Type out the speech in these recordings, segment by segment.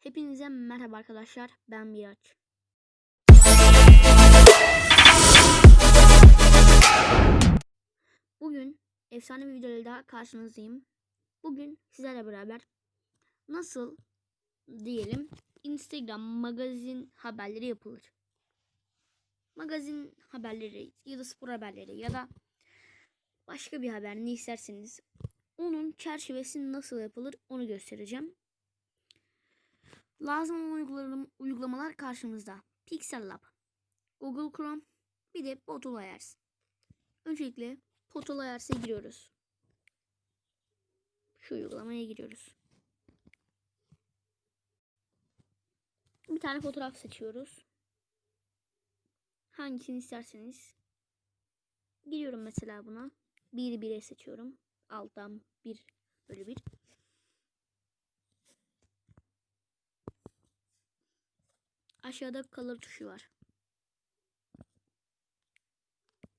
Hepinize merhaba arkadaşlar. Ben Miraç. Bugün efsane bir videoyla daha karşınızdayım. Bugün sizlerle beraber nasıl diyelim Instagram magazin haberleri yapılır. Magazin haberleri ya da spor haberleri ya da başka bir haber ne isterseniz onun çerçevesi nasıl yapılır onu göstereceğim. Lazım olan uygulamalar, uygulamalar karşımızda. Pixel Lab, Google Chrome, bir de Bottle Ayars. Öncelikle Bottle Ayars'a giriyoruz. Şu uygulamaya giriyoruz. Bir tane fotoğraf seçiyoruz. Hangisini isterseniz. Giriyorum mesela buna. 1 1'e seçiyorum. Alttan 1 bölü 1. Aşağıda color tuşu var.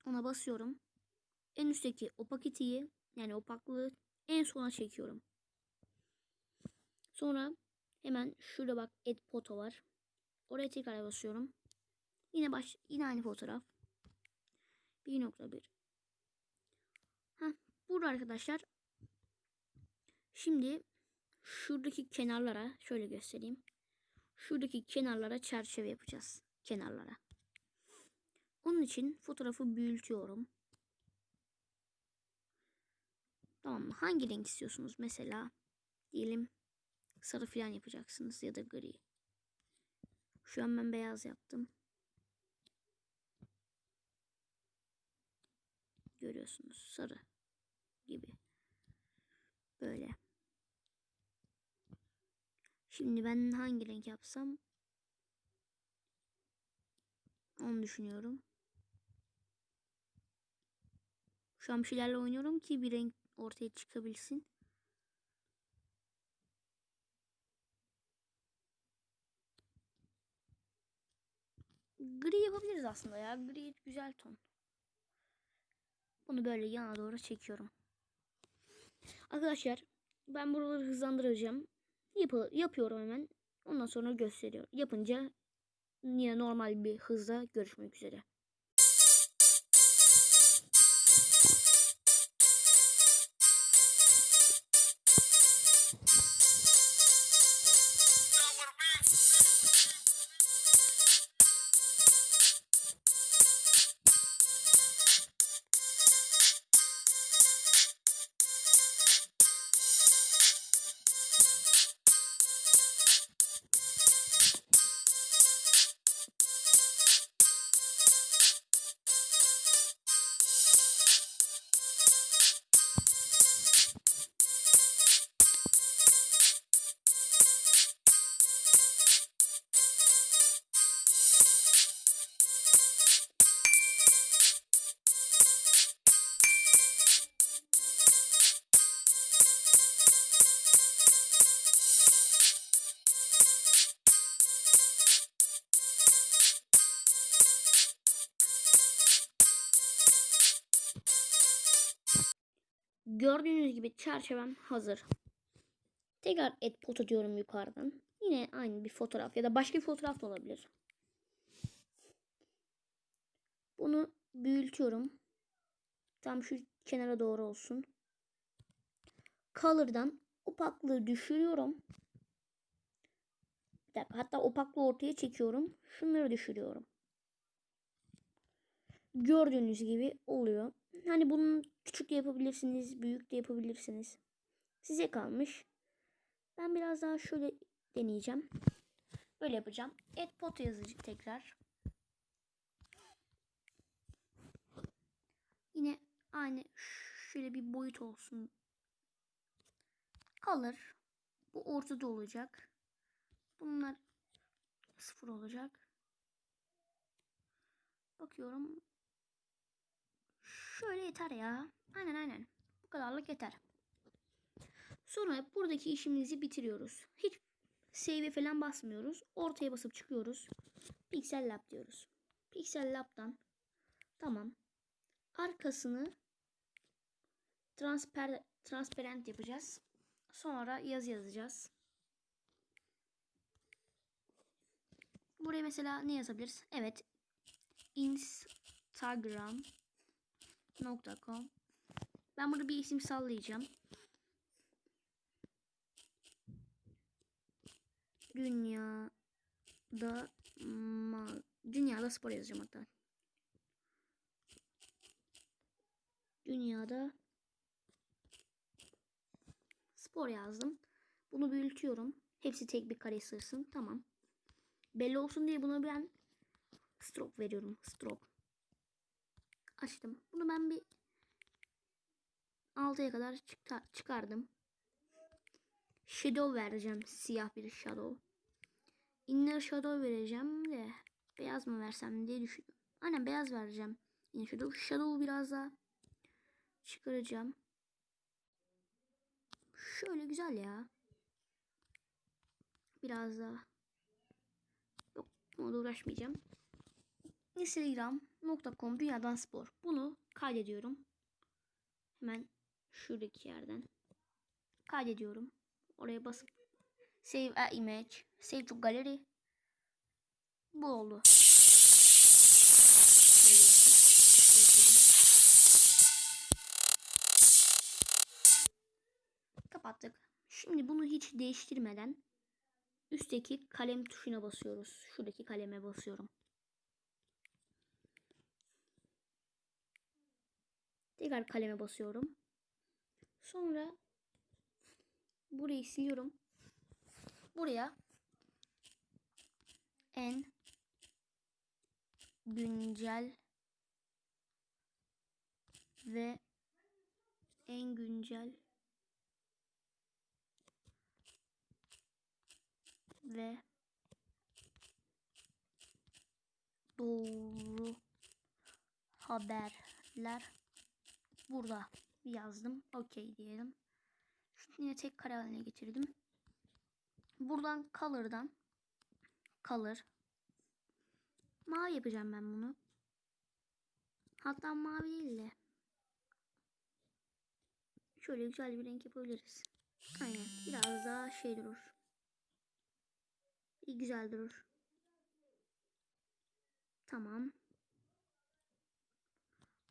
Ona basıyorum. En üstteki opacity'yi yani opaklığı en sona çekiyorum. Sonra hemen şurada bak add photo var. Oraya tekrar basıyorum. Yine baş yine aynı fotoğraf. 1.1 Ha burada arkadaşlar. Şimdi şuradaki kenarlara şöyle göstereyim. Şuradaki kenarlara çerçeve yapacağız. Kenarlara. Onun için fotoğrafı büyütüyorum. Tamam mı? Hangi renk istiyorsunuz? Mesela diyelim sarı falan yapacaksınız ya da gri. Şu an ben beyaz yaptım. Görüyorsunuz sarı gibi. Böyle. Şimdi ben hangi renk yapsam onu düşünüyorum. Şu an şeylerle oynuyorum ki bir renk ortaya çıkabilsin. Gri yapabiliriz aslında ya. Gri güzel ton. Bunu böyle yana doğru çekiyorum. Arkadaşlar ben buraları hızlandıracağım. Yap yapıyorum hemen. Ondan sonra gösteriyorum. Yapınca yine normal bir hızla görüşmek üzere. Gibi çerçevem hazır. Tekrar add photo diyorum yukarıdan. Yine aynı bir fotoğraf ya da başka bir fotoğraf da olabilir. Bunu büyütüyorum. Tam şu kenara doğru olsun. Color'dan opaklığı düşürüyorum. Hatta opaklığı ortaya çekiyorum. Şunları düşürüyorum. Gördüğünüz gibi oluyor. Hani bunun küçük de yapabilirsiniz, büyük de yapabilirsiniz. Size kalmış. Ben biraz daha şöyle deneyeceğim. Böyle yapacağım. Add pot yazıcı tekrar. Yine aynı şöyle bir boyut olsun. Kalır. Bu ortada olacak. Bunlar sıfır olacak. Bakıyorum. Şöyle yeter ya. Aynen aynen. Bu kadarlık yeter. Sonra buradaki işimizi bitiriyoruz. Hiç save falan basmıyoruz. Ortaya basıp çıkıyoruz. Pixel Lab diyoruz. Pixel Lab'dan tamam. Arkasını transper transparent yapacağız. Sonra yazı yazacağız. Buraya mesela ne yazabiliriz? Evet. Instagram.com Ben burada bir isim sallayacağım. Dünyada ma dünyada spor yazacağım hatta. Dünyada spor yazdım. Bunu büyütüyorum. Hepsi tek bir kare sığsın. Tamam. Belli olsun diye buna ben stroke veriyorum. Stroke. Açtım. Bunu ben bir 6'ya kadar çıkar çıkardım. Shadow vereceğim. Siyah bir shadow. Inner shadow vereceğim de beyaz mı versem diye düşünüyorum. Aynen beyaz vereceğim. Inner shadow. Shadow biraz daha çıkaracağım. Şöyle güzel ya. Biraz daha. Yok ona da uğraşmayacağım. Instagram.com dünyadan spor. Bunu kaydediyorum. Hemen şuradaki yerden. Kaydediyorum. Oraya basıp save a image. Save to gallery. Bu oldu. Kapattık. Şimdi bunu hiç değiştirmeden üstteki kalem tuşuna basıyoruz. Şuradaki kaleme basıyorum. Tekrar kaleme basıyorum. Sonra burayı siliyorum. Buraya en güncel ve en güncel ve doğru haberler burada yazdım. Okey diyelim. Şunu yine tek kare haline getirdim. Buradan color'dan color mavi yapacağım ben bunu. Hatta mavi değil de şöyle güzel bir renk yapabiliriz. Aynen. Biraz daha şey durur. İyi güzel durur. Tamam.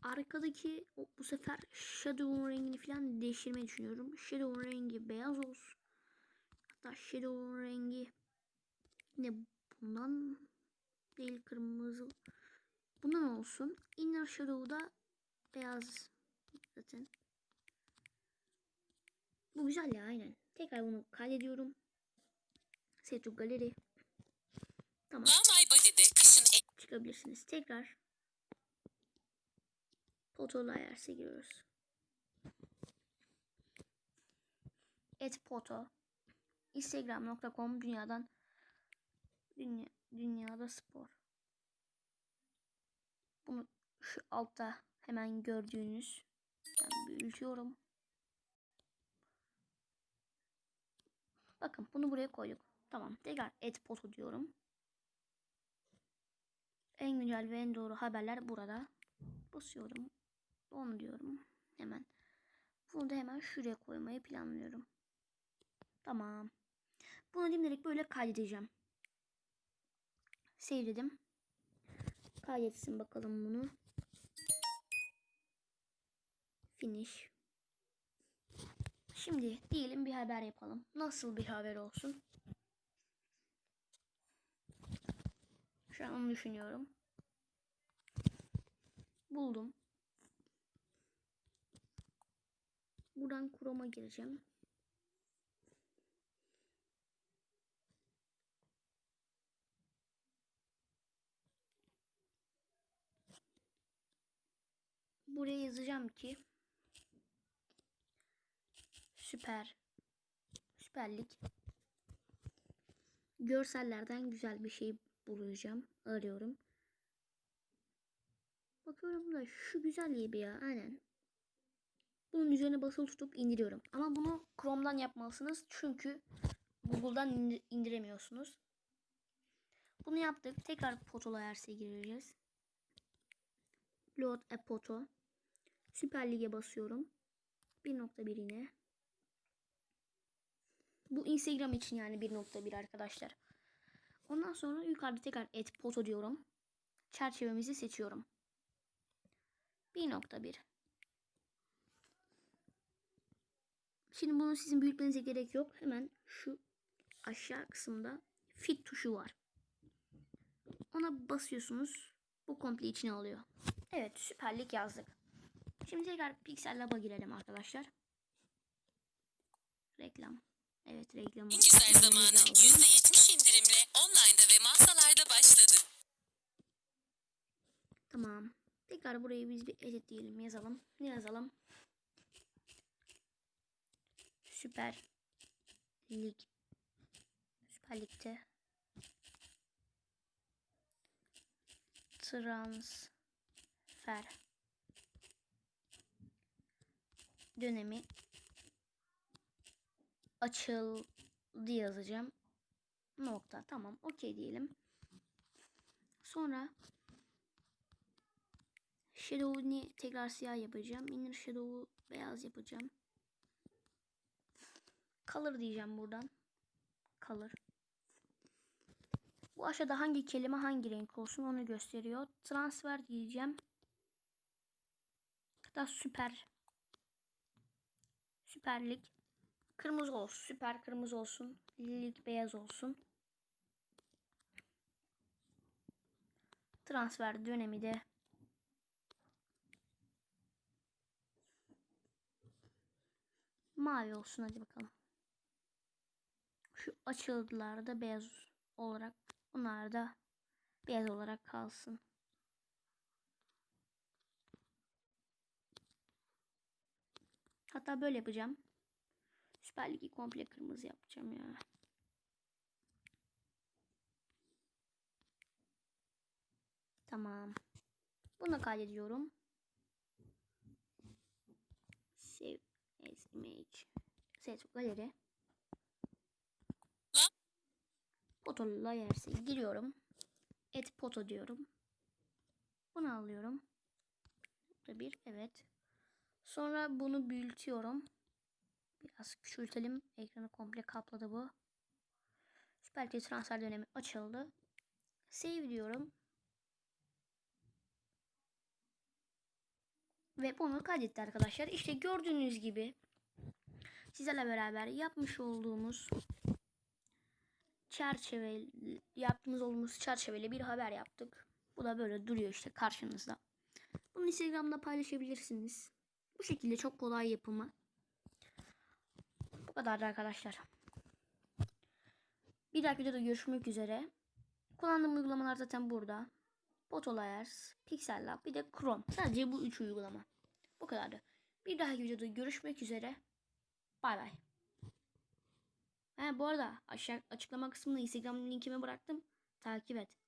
Arkadaki bu sefer Shadow'un rengini falan değiştirmeyi düşünüyorum. Shadow'un rengi beyaz olsun. Hatta Shadow'un rengi ne bundan değil kırmızı. Bundan olsun. Inner Shadow'da beyaz zaten. Bu güzel ya aynen. Tekrar bunu kaydediyorum. Save to Gallery. Tamam. Çıkabilirsiniz. Tekrar Potolu ayarsa giriyoruz. Et poto. Instagram.com dünyadan dünya, dünyada spor. Bunu şu altta hemen gördüğünüz ben büyütüyorum. Bakın bunu buraya koyduk. Tamam. Tekrar et poto diyorum. En güncel ve en doğru haberler burada. Basıyorum. Onu diyorum. Hemen. Bunu da hemen şuraya koymayı planlıyorum. Tamam. Bunu dimdirek böyle kaydedeceğim. Save dedim. Kaydetsin bakalım bunu. Finish. Şimdi diyelim bir haber yapalım. Nasıl bir haber olsun? Şu an onu düşünüyorum. Buldum. Buradan Chrome'a gireceğim. Buraya yazacağım ki Süper Süperlik Görsellerden güzel bir şey bulacağım. Arıyorum. Bakıyorum da şu güzel gibi ya. Aynen. Bunun üzerine basılı tutup indiriyorum. Ama bunu Chrome'dan yapmalısınız. Çünkü Google'dan indir- indiremiyorsunuz. Bunu yaptık. Tekrar Potol ayarsa gireceğiz. Load a Poto. Süper Lig'e basıyorum. 1.1 yine. Bu Instagram için yani 1.1 arkadaşlar. Ondan sonra yukarıda tekrar et poto diyorum. Çerçevemizi seçiyorum. 1.1 Şimdi bunu sizin büyütmenize gerek yok. Hemen şu aşağı kısımda fit tuşu var. Ona basıyorsunuz. Bu komple içine alıyor. Evet süperlik yazdık. Şimdi tekrar Pixel Lab'a girelim arkadaşlar. Reklam. Evet reklamı. İngilizler zamanı aldım. %70 indirimle online'da ve mağazalarda başladı. Tamam. Tekrar burayı biz bir editleyelim yazalım. Ne yazalım? Süper Lig Süper Lig'de transfer dönemi açıldı yazacağım. Nokta. Tamam. Okey diyelim. Sonra Shadow'unu tekrar siyah yapacağım. Inner Shadow'u beyaz yapacağım. Color diyeceğim buradan. Color. Bu aşağıda hangi kelime hangi renk olsun onu gösteriyor. Transfer diyeceğim. Hatta süper. Süperlik. Kırmızı olsun. Süper kırmızı olsun. Lig beyaz olsun. Transfer dönemi de mavi olsun hadi bakalım. Açıldılar da beyaz olarak bunlar da beyaz olarak kalsın. Hatta böyle yapacağım. Süper Lig'i komple kırmızı yapacağım ya. Tamam. Bunu kaydediyorum. Save as image. Set galeri. Foto layer'e giriyorum. Et foto diyorum. Bunu alıyorum. Burada bir evet. Sonra bunu büyütüyorum. Biraz küçültelim. Ekranı komple kapladı bu. Süper transfer dönemi açıldı. Save diyorum. Ve bunu kaydetti arkadaşlar. İşte gördüğünüz gibi sizlerle beraber yapmış olduğumuz çerçeve yaptığımız olduğumuz çerçeveli bir haber yaptık. Bu da böyle duruyor işte karşınızda. Bunu Instagram'da paylaşabilirsiniz. Bu şekilde çok kolay yapımı. Bu kadar arkadaşlar. Bir dahaki videoda görüşmek üzere. Kullandığım uygulamalar zaten burada. Photolayers, Pixel Lab bir de Chrome. Sadece bu üç uygulama. Bu kadardı. Bir dahaki videoda görüşmek üzere. Bay bay. Ha, bu arada aşağı açıklama kısmına Instagram linkimi bıraktım. Takip et.